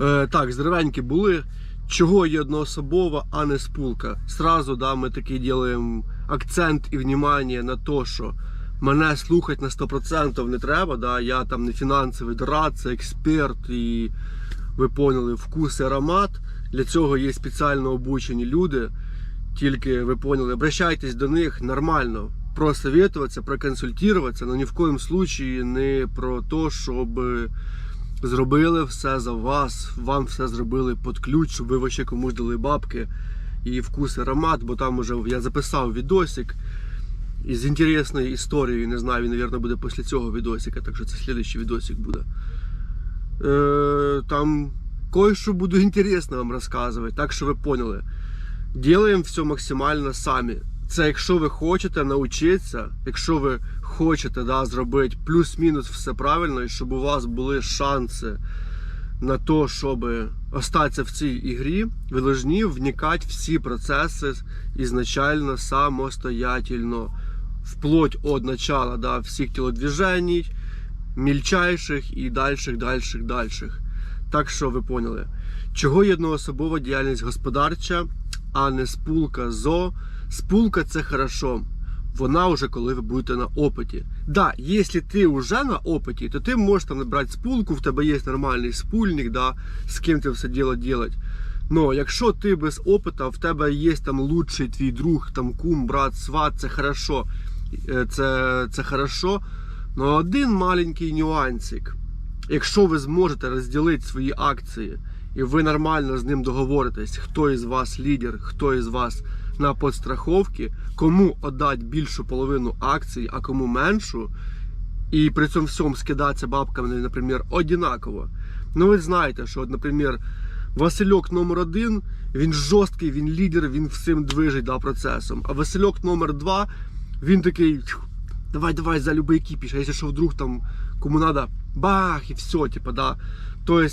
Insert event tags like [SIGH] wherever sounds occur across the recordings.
Е, так, здоровенькі були. Чого є одноособова, а не спулка? Сразу да, ми такий робимо акцент і внимание на те, що мене слухати на 100% не треба. Да? Я там не фінансовий дорадця, експерт і ви поняли вкус і аромат. Для цього є спеціально обучені люди. Тільки ви поняли, обращайтесь до них нормально. Просоветуватися, проконсультуватися, але ні в коєму случаї не про те, щоб зробили все за вас, вам все зробили під ключ, щоб ви вообще комусь дали бабки і вкус аромат, бо там уже я записав відосик із інтересною історією. Не знаю, він, мабуть, буде після цього відосика, так що це слідчий відосик буде. Е, там кое-що буду інтересно вам розказувати, так що ви поняли. Ділаємо все максимально самі. Це якщо ви хочете навчитися, якщо ви хочете да, зробити плюс-мінус все правильно, і щоб у вас були шанси на те, щоб остатися в цій ігрі, ви повинні вникати всі процеси ізначально самостоятельно, вплоть від начала да, всіх тілодвіжень, мільчайших і дальших, дальших, дальших. Так що ви поняли, чого є одноособова діяльність господарча, а не спулка зо. Спулка це хорошо. Вона вже коли ви будете на опиті. Да, якщо ти вже на опиті, то ти можеш там набрати спулку, в тебе є нормальний спульник, да, з ким ти все діло робити. Но якщо ти без опита, в тебе є там лучший твій друг, там кум, брат, сват, це хорошо. Е, Це, це хорошо. Но один маленький нюансик. Якщо ви зможете розділити свої акції, і ви нормально з ним договоритесь, хто із вас лідер, хто із вас на подстраховці, кому віддати більшу половину акцій, а кому меншу, і при цьому всьому скидатися бабками, наприклад, однаково. Ну ви знаєте, що, наприклад, Васильок номер один, він жорсткий, він лідер, він всім движить да, процесом. А Васильок номер два, він такий, давай, давай, за любий кіпіш, а якщо що вдруг там кому надо, бах, і все, типа, да. Тобто,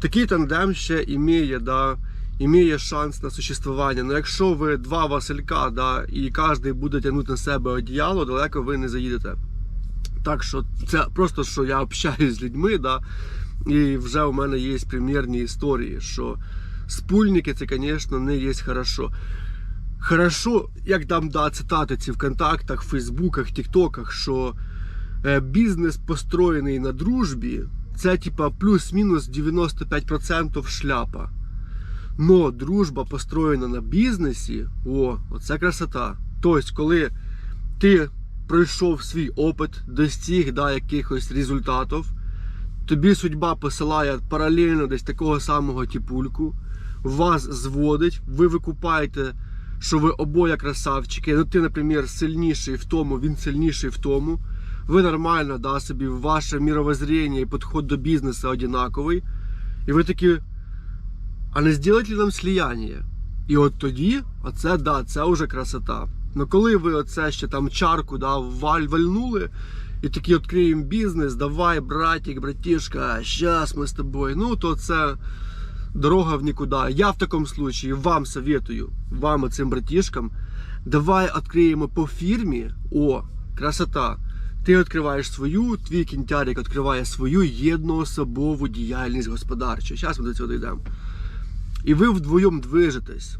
такий тандем ще імеє, да, імеє шанс на существування. Ну якщо ви два Василька, да, і кожен буде тягнути на себе одіяло, далеко ви не заїдете. Так що це просто що я общаюсь з людьми, да, і вже у мене є примірні історії, що спульники це, звісно, не є хорошо. Хорошо, як там да, цитати ці в контактах, в Фейсбуках, Тіктоках, що е, бізнес построєний на дружбі, це типа плюс-мінус 95% шляпа. Но дружба построєна на бізнесі, о, оце красота. Тобто, коли ти пройшов свій опит, достиг да, якихось результатів, тобі судьба посилає паралельно десь такого самого типульку, вас зводить, ви викупаєте, що ви обоє красавчики. Ну ти, наприклад, сильніший в тому, він сильніший в тому. Ви нормально да, собі, ваше мировоззрение і підход до бізнесу однаковий. І ви такі, а не зробити ли нам сліяння? І от тоді, оце да, це вже красота. Ну коли ви оце ще там чарку да, валь, вальнули, і такі відкриємо бізнес, давай, братик, братішка, щас ми з тобою. Ну, то це дорога в нікуди. Я в такому случаї вам советую, вам, оцим братішкам, давай відкриємо по фірмі. О, красота. Ти відкриваєш свою, твій кінтярик відкриває свою єдноособову діяльність господарчу. Зараз ми до цього дійдемо. І ви вдвоєм движетесь.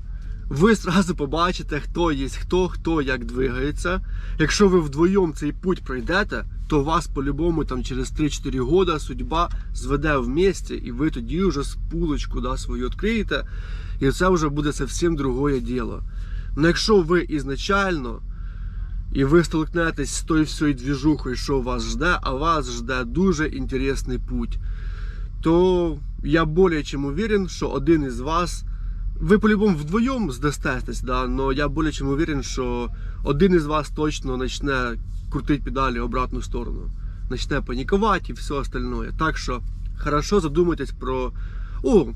Ви зразу побачите, хто є хто, хто як двигається. Якщо ви вдвоєм цей путь пройдете, то вас по-любому там через 3-4 года судьба зведе в місті, і ви тоді вже спулочку да, свою відкриєте, і це вже буде зовсім другое діло. Ну якщо ви ізначально і ви столкнетесь з тою всією двіжухою, що вас жде, а вас жде дуже інтересний путь, то я більше чим уверен, що один із вас. Ви по-любому вдвоєм здастетесь, да, але я більше чим уверен, що один із вас точно почне крутити педалі в обратну сторону. Почне панікувати і все остальное. Так що хорошо задумайтесь про. О,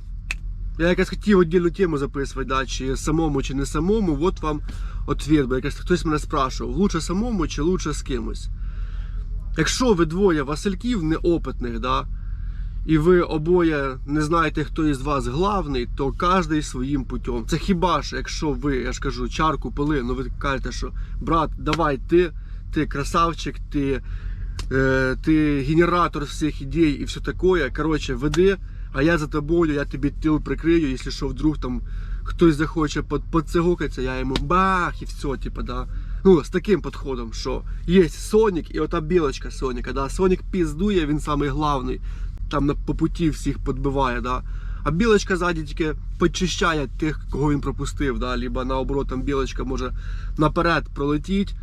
я якось хотів віддільну тему записувати, да, чи самому, чи не самому. От вам ответ, бо якось хтось мене спрашував, лучше самому чи лучше з кимось. Якщо ви двоє Васильків неопитних, да, і ви обоє не знаєте, хто із вас главний, то кожен своїм путем. Це хіба що, якщо ви, я ж кажу, чарку пили, ну ви кажете, що брат, давай ти, ти красавчик, ти, е, ти генератор всіх ідей і все таке. Коротше, веди, а я за тобою, я тобі тил прикрию, якщо що вдруг там хтось захоче под, я йому бах і все, типа, да. Ну, з таким підходом, що є Сонік і ота білочка Соніка, да. Сонік піздує, він самий главний, там по путі всіх підбиває, да. А білочка ззаді тільки почищає тих, кого він пропустив, да. Либо наоборот, там білочка може наперед пролетіть,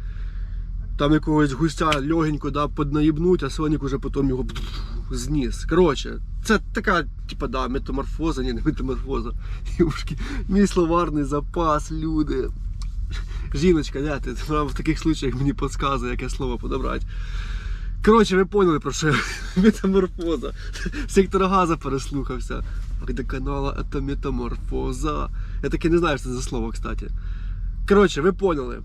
там якогось гуся легенько да, поднаїбнуть, а Сонік уже потім його зніс. Коротше, це така, типа, да, метаморфоза, ні, не метаморфоза. [LAUGHS] Юшки, мій словарний запас, люди. Жіночка, де ти? В таких случаях мені підказує, яке слово подобрати. Коротше, ви поняли про що метаморфоза. Сектор газа переслухався. До канала це метаморфоза. Я таки не знаю, що це за слово, кстати. Коротше, ви поняли,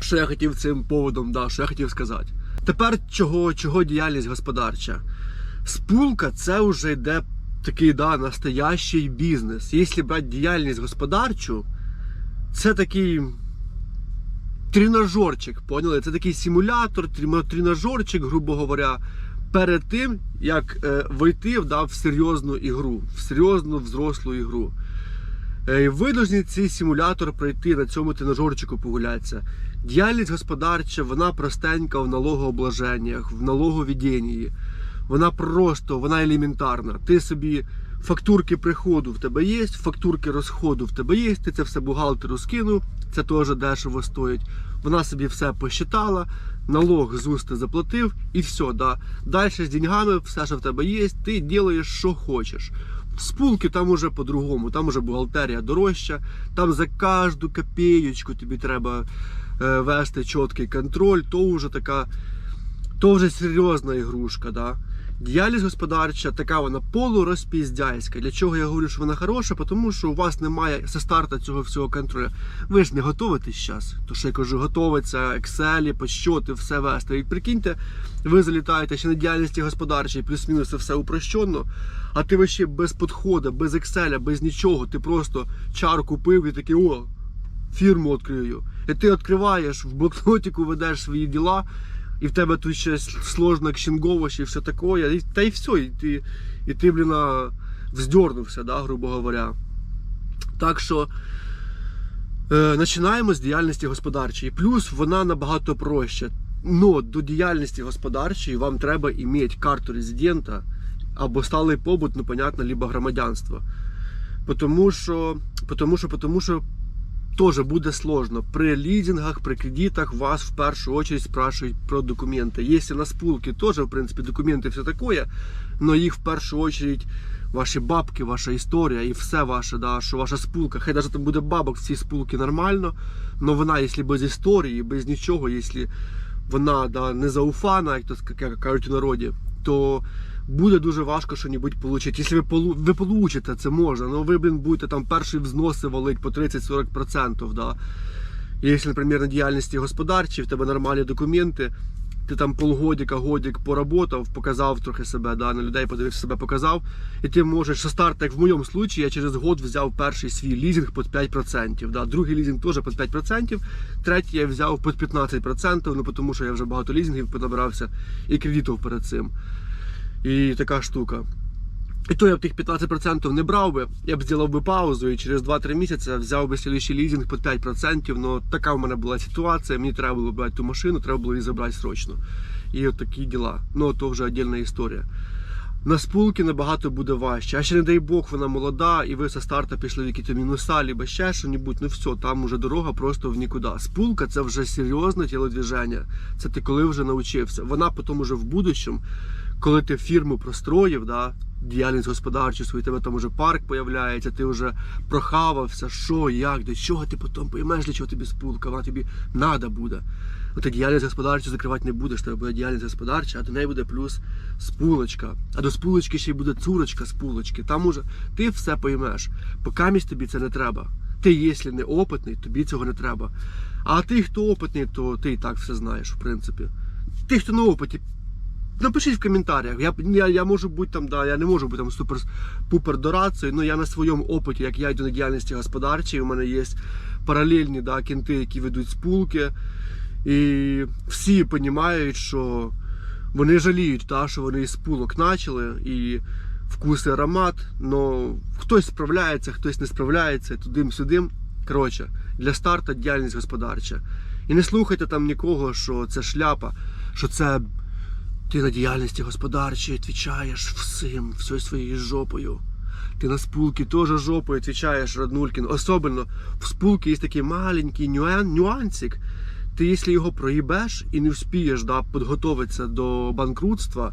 що я хотів цим поводом, да, що я хотів сказати. Тепер чого, чого діяльність господарча? Спулка це вже йде такий да, настоящий бізнес. Якщо брати діяльність господарчу, це такий тренажерчик, поняли? Це такий симулятор, тренажерчик, грубо говоря, перед тим, як е, вийти да, в серйозну ігру, в серйозну взрослу ігру. Е, Ви повинні цей симулятор пройти на цьому тренажерчику погулятися. Діяльність господарча, вона простенька в налогообложеннях, в налоговідінні. Вона просто, вона елементарна. Ти собі фактурки приходу в тебе є, фактурки розходу в тебе є, ти це все бухгалтеру скинув, це теж дешево стоїть. Вона собі все посчитала, налог з уст заплатив і все. Да. Далі з деньгами, все, що в тебе є, ти робиш, що хочеш. Спулки там уже по-другому, там уже бухгалтерія дорожча, там за кожну копієчку тобі треба е, вести чіткий контроль, то вже така, то вже серйозна ігрушка. Да? Діяльність господарча така вона полурозпіздяйська. Для чого я говорю, що вона хороша? Тому що у вас немає зі старту цього всього контролю. Ви ж не готовитесь зараз. То що я кажу, готовиться Excel, подсчоти, все вести. І прикиньте, ви залітаєте ще на діяльності господарчій, плюс-мінус все упрощено. А ти вообще без підходу, без Excel, без нічого. Ти просто чар купив і такий, о, фірму відкрию. І ти відкриваєш, в блокнотику ведеш свої діла, і в тебе тут ще сложно кщенговощі і все таке. І, та й все, і ти, і ти блін, вздернувся, да, грубо говоря. Так що е, починаємо з діяльності господарчої. Плюс вона набагато проще. Но до діяльності господарчої вам треба мати карту резидента або сталий побут, ну, понятно, либо громадянство. Потому що, потому що, потому що теж буде сложно. При лізингах, при кредитах вас в першу очередь спрашивають про документи. Якщо на спулки теж, в принципі, документи все таке, але їх в першу очередь ваші бабки, ваша історія і все ваше, да, що ваша спулка. Хай навіть там буде бабок в цій спулки нормально, але вона, якщо без історії, без нічого, якщо вона да, не зауфана, як то кажуть у народі, то буде дуже важко щось отримати. Якщо ви ви получите, це можна, але ви, блін, будете там перші взноси валити по 30-40%. Да. Якщо, наприклад, на діяльності господарчій, в тебе нормальні документи, ти там полгодика, годик поработав, показав трохи себе, да, на людей подивився себе, показав. І ти можеш що старт, як в моєму случаї, я через год взяв перший свій лізинг під 5%. Да. Другий лізинг теж під 5%, третій я взяв під 15%, ну тому що я вже багато лізингів понабирався і кредитів перед цим. І така штука. І то я б тих 15% не брав би, я б зробив би паузу і через 2-3 місяці взяв би слідчий лізинг під 5%. Ну така в мене була ситуація. Мені треба було брати ту машину, треба було її забрати срочно. І от такі діла. Ну то вже віддільна історія. На спулки набагато буде важче. А ще не дай Бог, вона молода, і ви со старта пішли в якісь мінуса, або ще що-небудь, ну все, там уже дорога просто в нікуди. Спулка це вже серйозне тілодвіження. Це ти коли вже навчився. Вона потім уже в будущому, коли ти фірму простроїв, да, діяльність господарчу свою, тебе там уже парк появляється, ти вже прохавався, що, як, до чого ти потім поймеш, для чого тобі спулка, вона тобі надо буде. Ну, ти діяльність господарчу закривати не будеш, тебе буде діяльність господарча, а до неї буде плюс спулочка. А до спулочки ще й буде цурочка спулочки. Там уже ти все поймеш. Поки тобі це не треба. Ти, якщо не опитний, тобі цього не треба. А ти, хто опитний, то ти і так все знаєш, в принципі. Ти, хто на опиті, Напишіть в коментарях. Я, я, я можу бути там, да, я не можу бути там супер-пупер дорадцею, але я на своєму опиті, як я йду на діяльності господарчій, у мене є паралельні да, кінти, які ведуть спулки. І всі розуміють, що вони жаліють, та, що вони із спулок почали. І вкус і аромат. Но хтось справляється, хтось не справляється, тудим-сюдим. Коротше, для старта діяльність господарча. І не слухайте там нікого, що це шляпа, що це ти на діяльності господарчій відповідаєш всім, всьою своєю жопою. Ти на спулки теж жопою відповідаєш, Раднулькін. Особливо в спулки є такий маленький нюан, нюансик. Ти, якщо його проїбеш і не вспієш да, підготуватися до банкрутства,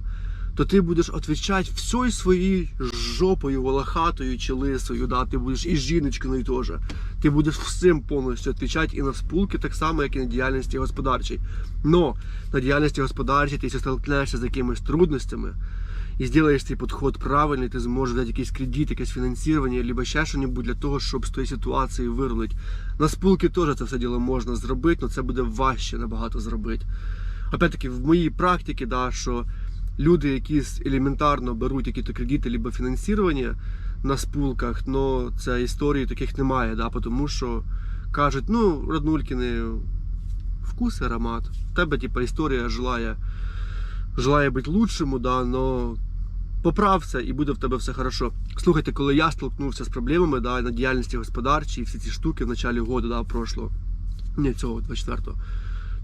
то ти будеш відповідати всьою своєю жопою, волохатою чи лисою, да, ти будеш і жіночкою теж. Ти будеш всім повністю відповідати і на спулки, так само, як і на діяльності господарчій. Но на діяльності господарчій ти столкнешся з якимись трудностями і зробиш цей підход правильний, ти зможеш дати якийсь кредит, якесь фінансування, або ще щось для того, щоб з тої ситуації вирулити. На спулки теж це все діло можна зробити, але це буде важче набагато зробити. Опять-таки, в моїй практиці, да, що люди, які елементарно беруть якісь кредити або фінансування на спулках, но це історії таких немає, да, тому що кажуть, ну, Раднулькіни, вкус і аромат. В тебе, типа, історія желає, желає бути лучшому, да, но поправся і буде в тебе все хорошо. Слухайте, коли я столкнувся з проблемами да, на діяльності господарчій, всі ці штуки в началі года, да, прошлого, не цього 24-го,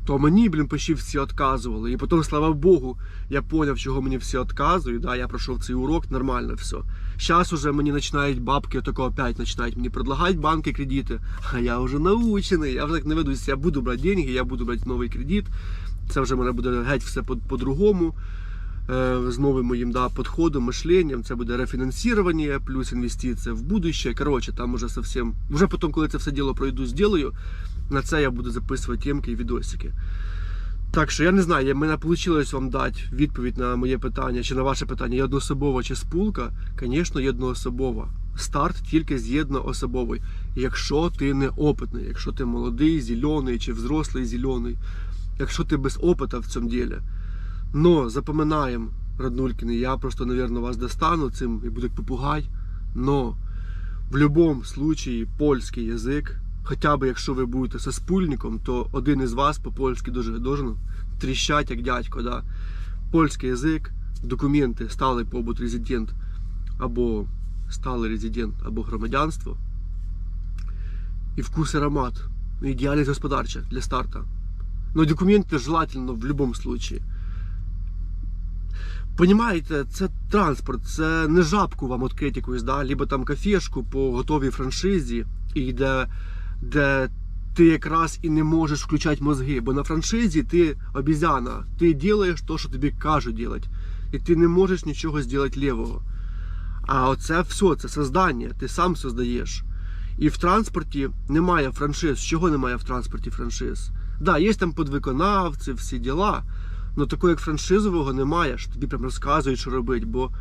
то мені, блін, почти всі відказували. І потім, слава Богу, я зрозумів, чого мені всі відказують. Да, я пройшов цей урок, нормально все. Зараз уже мені починають бабки тако опять починають мені предлагати банки кредити. А я вже научений, я вже так не ведусь, я буду брати деньги, я буду брати новий кредит. Це вже мене буде геть все по- по-другому. Е, з новим моїм да, підходом, мишленням. Це буде рефінансування плюс інвестиція в будущее. Коротше, там уже совсем. Вже потім, коли це все діло пройду, зроблю, на це я буду записувати темки і відосики. Так що я не знаю, мене вийшло вам дати відповідь на моє питання чи на ваше питання, єдноособова чи спулка. Звісно, єдноособова. Старт тільки з єдноособової. Якщо ти не опитний, якщо ти молодий, зелений чи взрослий зелений, якщо ти без опита в цьому ділі. Но запоминаємо, Раднулькіни, я просто, наверное, вас достану цим і буду попугай. Но в будь-якому случаї польський язик, хоча б якщо ви будете со спульником, то один із вас по-польськи дуже должен тріщать, як дядько. Да? Польський язик, документи, сталий побут резидент або сталий резидент, або громадянство. І вкус і аромат. Ну, і господарча для старта. Но документи желательно в будь-якому случаї. Понімаєте, це транспорт, це не жабку вам відкрити якусь, да? либо там кафешку по готовій франшизі, і де, де ти якраз і не можеш включати мозги. Бо на франшизі ти обізяна, ти робиш те, що тобі кажуть робити. І ти не можеш нічого зробити лівого. А оце все, це создання, ти сам создаєш. І в транспорті немає франшиз. Чого немає в транспорті франшиз? Да, є там подвиконавці, всі діла. Ну такого як франшизового немає, що тобі прям розказують, що робити, бо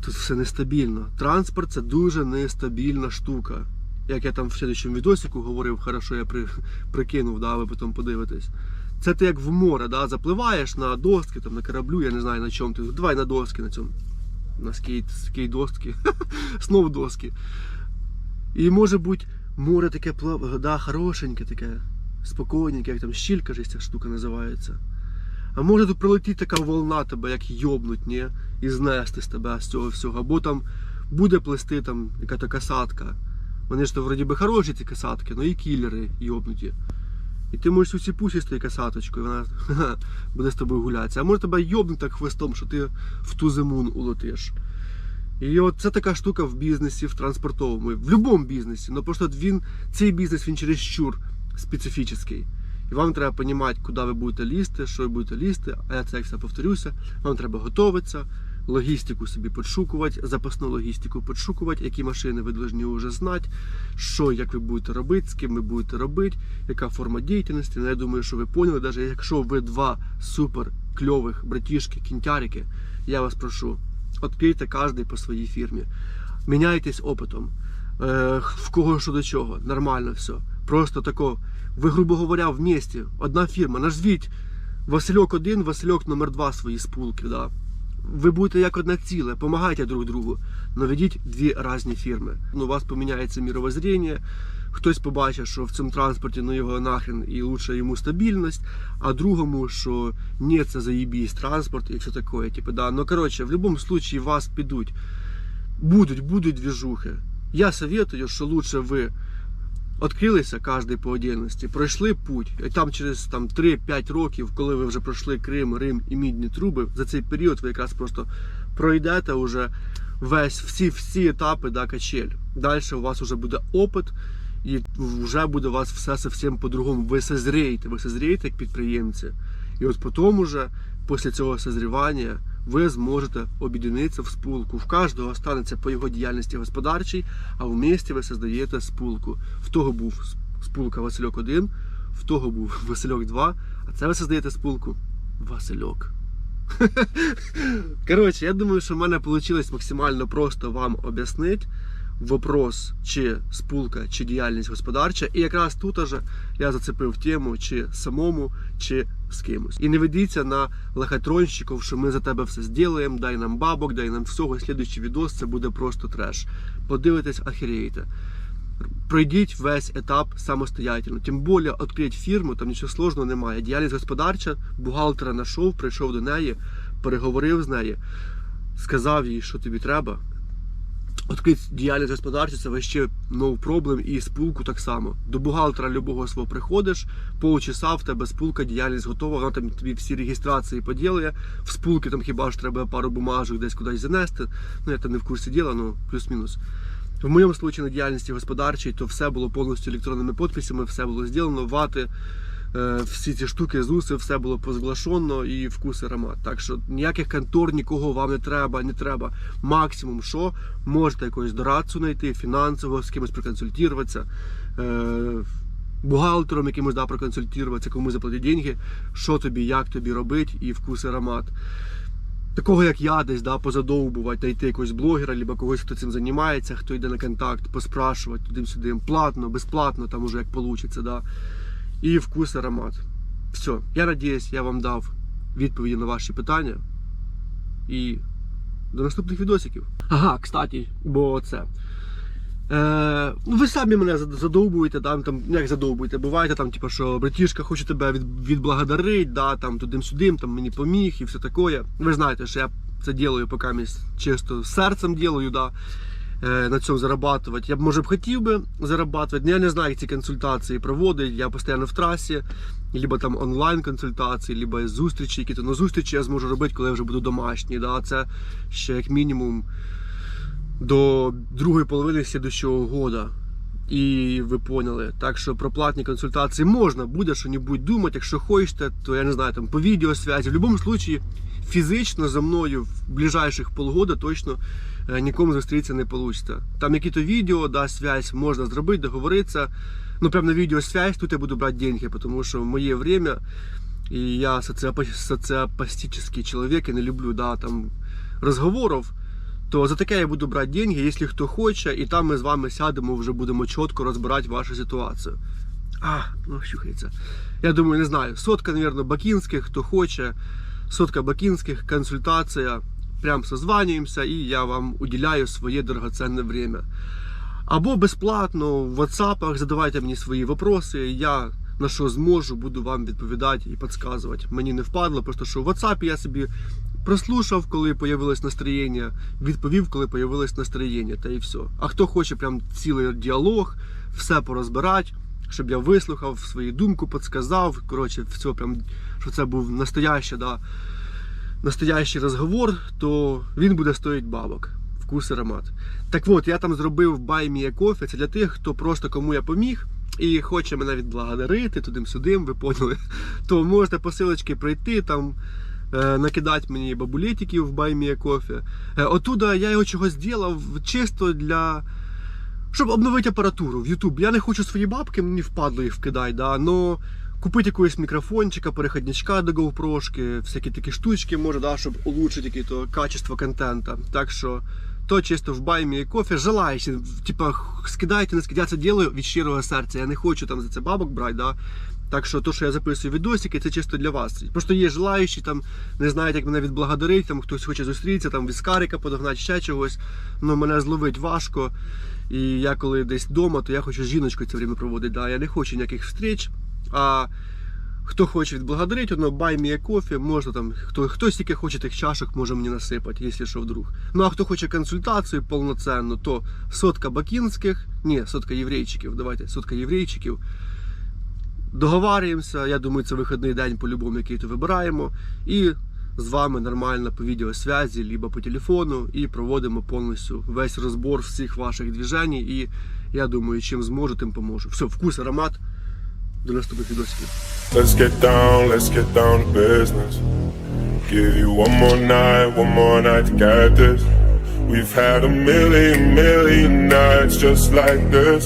тут все нестабільно. Транспорт це дуже нестабільна штука. Як я там в следующому відосику говорив, хорошо, я при, прикинув, да, ви потім подивитесь. Це ти як в море, да, запливаєш на доски, там, на кораблю, я не знаю на чому ти. Давай на доски на цьому. На скейт, скейт доски. Знов [LAUGHS] доски. І може бути море таке плав- да, хорошеньке, таке, спокійненьке, як там щіль, кажись, ця штука називається. А може тут прилетіти така волна тебе, як йобнуть, ні? І знести з тебе з цього всього. Або там буде плести там яка-то касатка. Вони ж то вроді би хороші ці касатки, але і кілери йобнуті. І ти можеш усі пусі з тією касаточкою, вона буде з тобою гулятися. А може тебе йобнуть так хвостом, що ти в ту зимун улетиш. І от це така штука в бізнесі, в транспортовому, в будь-якому бізнесі. Ну просто він, цей бізнес він чересчур специфічний. І вам треба розуміти, куди ви будете лізти, що ви будете лізти. А я це як все повторюся. Вам треба готуватися, логістику собі підшукувати, запасну логістику підшукувати, які машини ви повинні вже знати, що як ви будете робити, з ким ви будете робити, яка форма діяльності. Ну, я думаю, що ви поняли, навіть якщо ви два супер кльових братішки, кінтярики, я вас прошу, відкрийте кожен по своїй фірмі. Міняйтесь опитом. Е, в кого що до чого. Нормально все. Просто тако. Ви, грубо говоря, в місті, одна фірма. Назвіть Васильок 1, Васильок номер 2 свої спулки. Да. Ви будете як одне ціле, помагайте друг другу, але ведіть дві різні фірми. Ну, у вас поміняється мировоззріння, хтось побачить, що в цьому транспорті ну його нахрен і лучше йому стабільність, а другому, що ні, це заєбісь транспорт все таке. Типу, да. Ну коротше, в будь-якому випадку вас підуть. Будуть, будуть двіжухи. Я советую, що лучше ви відкрилися кожен по отдельності, пройшли путь, і там через там, 3-5 років, коли ви вже пройшли Крим, Рим і мідні труби, за цей період ви якраз просто пройдете вже весь всі всі етапи да, качель. Далі у вас вже буде опит, і вже буде у вас все зовсім по-другому. Ви созрієте, ви созрієте як підприємці. І от потім уже, після цього созрівання, ви зможете об'єднатися в спілку. В кожного станеться по його діяльності господарчій, а в місті ви создаєте спілку. В того був спілка Васильок 1, в того був [LAUGHS] Васильок 2, а це ви создаєте спілку Васильок. [LAUGHS] Коротше, я думаю, що в мене вийшло максимально просто вам об'яснити вопрос, чи спілка, чи діяльність господарча. І якраз тут же я зацепив тему, чи самому, чи з кимось. І не ведіться на лохотронщиків, що ми за тебе все зробимо, дай нам бабок, дай нам всього. Слідуючий відос це буде просто треш. Подивитесь, ахереєте. Пройдіть весь етап самостоятельно. Тим більше відкрити фірму, там нічого сложного немає. Діяльність господарча, бухгалтера знайшов, прийшов до неї, переговорив з нею, сказав їй, що тобі треба. Відкрити діяльність господарча це вообще no problem і спілку так само. До бухгалтера любого свого приходиш, полчаса в тебе спілка, діяльність готова, вона там тобі всі реєстрації поділає. В спілки там хіба ж треба пару бумажок десь кудись занести. Ну я там не в курсі діла, ну плюс-мінус. В моєму случаї на діяльності господарчій, то все було повністю електронними підписами, все було зроблено, вати, всі ці штуки, ЗУСи, все було позглашено і вкус аромат. Так що ніяких контор, нікого вам не треба, не треба. Максимум, що можете якогось дорадцю знайти, фінансового, з кимось проконсультуватися, е, бухгалтером якимось да, проконсультуватися, кому заплатити деньги, що тобі, як тобі робити, і вкус аромат такого як я десь да, позадовбувати, знайти якогось блогера, або когось, хто цим займається, хто йде на контакт, поспрашувати туди-сюди, платно, безплатно, там уже як вийде. І вкус, аромат. Все, я надіюсь, я вам дав відповіді на ваші питання. І до наступних відосиків. Ага, кстати, бо це. Е, ну, ви самі мене задовбуєте, там, ну, як задовбуєте, буваєте там, типу, що братішка хоче тебе від, відблагодарити, да, там, тудим-сюдим, там, мені поміг і все таке. Ви знаєте, що я це ділаю поки чисто серцем ділаю, да, на цьому зарабатувати. Я б, може б хотів би зарабатувати, я не знаю, як ці консультації проводить, я постійно в трасі, либо там онлайн консультації, либо зустрічі якісь. Ну, зустрічі я зможу робити, коли я вже буду домашній, да, це ще як мінімум до другої половини слідущого года. І ви поняли. Так що про платні консультації можна буде що-небудь думати. Якщо хочете, то я не знаю, там по відеосвязі. В будь-якому випадку фізично за мною в ближайших полгода точно е, нікому зустрітися не вийде. Там які-то відео, да, связь можна зробити, договоритися. Ну, прямо на відеосвязь тут я буду брати деньги, тому що моє время, і я соціопа- соціопастичний чоловік, я не люблю да, там, розговорів то за таке я буду брати деньги, якщо хто хоче, і там ми з вами сядемо, вже будемо чітко розбирати вашу ситуацію. А, ну щухається. Я думаю, не знаю. Сотка, мабуть, бакінських, хто хоче. Сотка бакінських, консультація. Прям созванюємося, і я вам уділяю своє дорогоценне время. Або безплатно в WhatsApp задавайте мені свої вопроси. Я на що зможу, буду вам відповідати і підказувати. Мені не впадло, просто що в WhatsApp я собі прослушав, коли появилось настроєння, відповів, коли появилось настроєння, та і все. А хто хоче прям цілий діалог, все порозбирати, щоб я вислухав свою думку, підсказав. Коротше, все прям, що це був настоящий, да, настоящий розговор, то він буде стоїть бабок. Вкус і аромат. Так от, я там зробив a Coffee, це для тих, хто просто кому я поміг. І хоче мене відблагодарити туди-сюдим, ви поняли, то можете по силочці прийти там, е, накидати мені бабулетиків в Баймія кофе. Отуда я його чогось зробив чисто для. Щоб обновити апаратуру в YouTube. Я не хочу свої бабки, мені впадло їх вкидати, да, но купити якогось мікрофончика, переходничка до GoPro, всякі такі штучки, може, да, щоб улучшити яке-то качество контента. Так що то чисто в баймі кофе, желаючи, типа, скидайте, не скидайте, я це делаю від щирого серця. Я не хочу там за це бабок брати, да. Так що то, що я записую відосики, це чисто для вас. Просто є желаючі, там не знають, як мене відблагодарить, там хтось хоче зустрітися, там віскарика подогнати, ще чогось. Ну мене зловить важко. І я коли десь вдома, то я хочу з жіночкою це время проводити. Да. Я не хочу ніяких встреч. А хто хоче відблагодарити, воно бай мені кофе, можна там, хто, хтось тільки хоче тих чашок, може мені насипати, якщо що вдруг. Ну а хто хоче консультацію повноцінну, то сотка бакінських, ні, сотка єврейчиків, давайте, сотка єврейчиків. Договарюємося, я думаю, це вихідний день по-любому, який то вибираємо. І з вами нормально по відеосвязі, либо по телефону, і проводимо повністю весь розбор всіх ваших движень. І я думаю, чим зможу, тим поможу. Все, вкус, аромат. До наступних відосиків. Let's get down, let's get down to business. Give you one more night, one more night to get this. We've had a million, million nights just like this.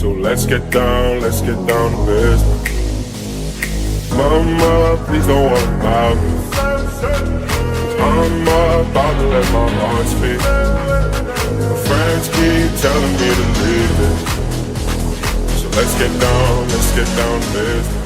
So let's get down, let's get down to business. Mama, please don't worry about me. I'm about to let my heart speak. My friends keep telling me to leave it. Let's get down, let's get down business.